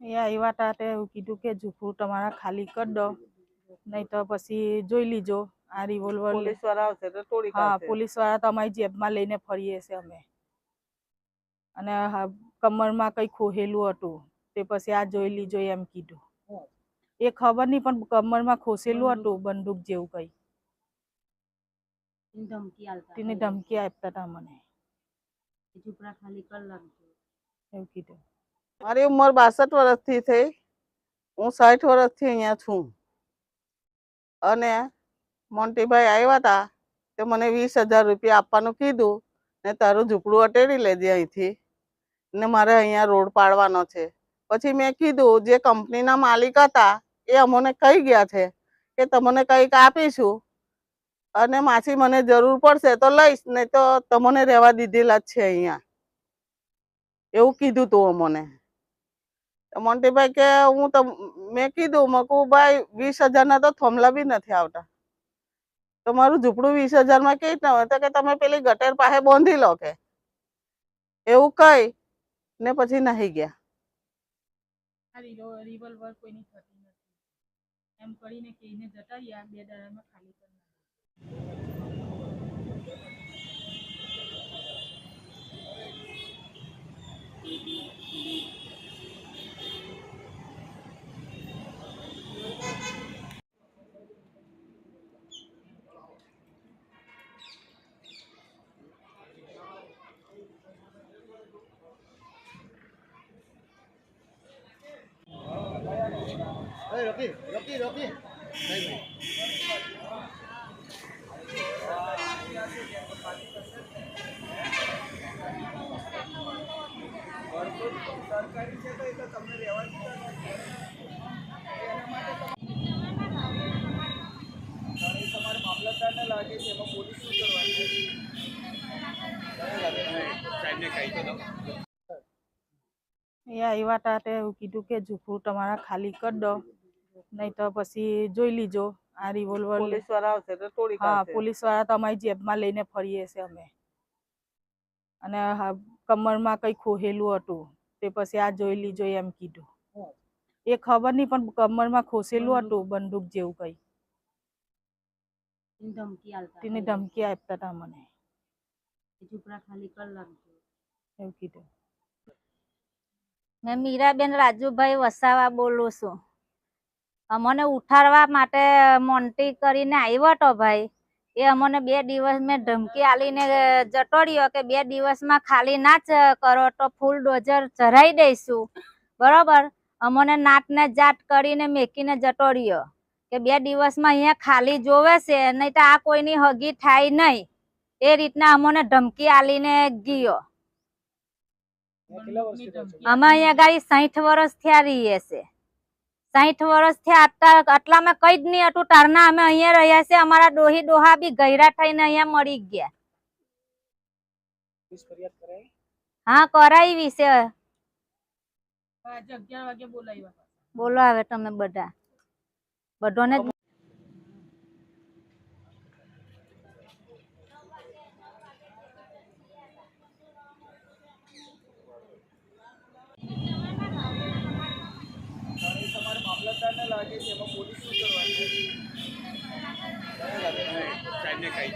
એ આવ્યા તા તે એવું કીધું કે ઝૂંપડું તમારા ખાલી કરી દો નહીં તો પછી જોઈ લીજો. આ રિવોલ્વર પોલીસવાળા આવશે તો તોડી હા પોલીસવાળા તો અમારી જેબમાં લઈને ફરીએ છે અમે. અને હા, કમરમાં કઈ ખોહેલું હતું. તે પછી આ જોઈ લીજો એમ કીધું. એ ખબર નહીં પણ કમરમાં ખોસેલું હતું બંદૂક જેવું કઈ. તેને ધમકી આપતા હતા મને. ઝૂંપડા ખાલી કર લાગજો એવું કીધું. મારી ઉંમર બાસઠ વર્ષથી થઈ. હું સાઠ વર્ષથી અહીંયા છું. અને મોન્ટીભાઈ આવ્યા હતા તે મને વીસ હજાર રૂપિયા આપવાનું કીધું ને તારું ઝૂંપડું અટેડી લેજે અહીંથી. ને મારે અહીંયા રોડ પાડવાનો છે. પછી મેં કીધું, જે કંપનીના માલિક હતા એ અમને કહી ગયા છે કે તમને કંઈક આપીશું અને માછી મને જરૂર પડશે તો લઈશ, નહીં તો તમને રહેવા દીધેલા જ છે અહીંયા. એવું કીધું તું અમને. મોન્ટીભાઈ કે હું તો મેં કીધું મકું ભાઈ, વીસ હજારના તો થોમલા બી નથી આવતા. તો મારું ઝૂંપડું વીસ હજારમાં કેવી રીતના હોય? તો કે તમે પેલી ગટેર પાસે બાંધી લો કે. એવું કઈ ને પછી નહીં ગયા. એમ કરીને જતા બે દાડામાં ખાલી કરી નાખ્યું. એ આવ્યા તા તે એવું કીધું કે ઝૂંપડું તમારા ખાલી કરી દો નહીં તો પછી જોઈ લીજો આ રિવોલ્વર પોલીસવાળા આવશે તો તોડી હા પોલીસવાળા તો અમારી જેબમાં લઈને ફરીએ છે અમે. અને કમરમાં કઈ ખોહેલું હતું તે પછી આ જોઈ લીજો એમ કીધું. એ ખબર નહીં પણ કમરમાં ખોસેલું હતું બંદૂક જેવું કઈ. ધમકી તેને ધમકી આપતા હતા મને. ખાલી કર લાગજો એવું કીધું. મેં મીરાબેન રાજુભાઈ વસાવા બોલું છું. અમને ઉઠાડવા માટે મોન્ટી કરીને આવ્યો હતો ભાઈ. એ અમને બે દિવસ મેં ધમકી આલીને જટોડ્યો કે બે દિવસમાં ખાલી ના જ કરો તો ફૂલ ડોઝર ચઢાઈ દઈશું. બરોબર? અમને નાટને જાટ કરીને મેકીને જટોડ્યો કે બે દિવસમાં અહીંયા ખાલી જોવે છે નહીં તો આ કોઈની હગી થાય નહીં. એ રીતના અમને ધમકી આલીને ગયો. અમે અહીંયા ગાડી સાઠ વર્ષ થયા રહીએ છે સાઠ વર્ષ થયા આટલા આટલામાં કઈ જ નહીં હતું તારના અમે અહીંયા રહ્યા છે અમારા ડોહી ડોહા બી ગયરા થઈને અહીંયા મળી ગયા. હા કરાવી છે. આજે અગિયાર વાગે બોલાવ્યા બોલો હવે તમે બધા. બધાને લાગે છે એમાં પોલીસ શું કરવાની? સાહેબને કહી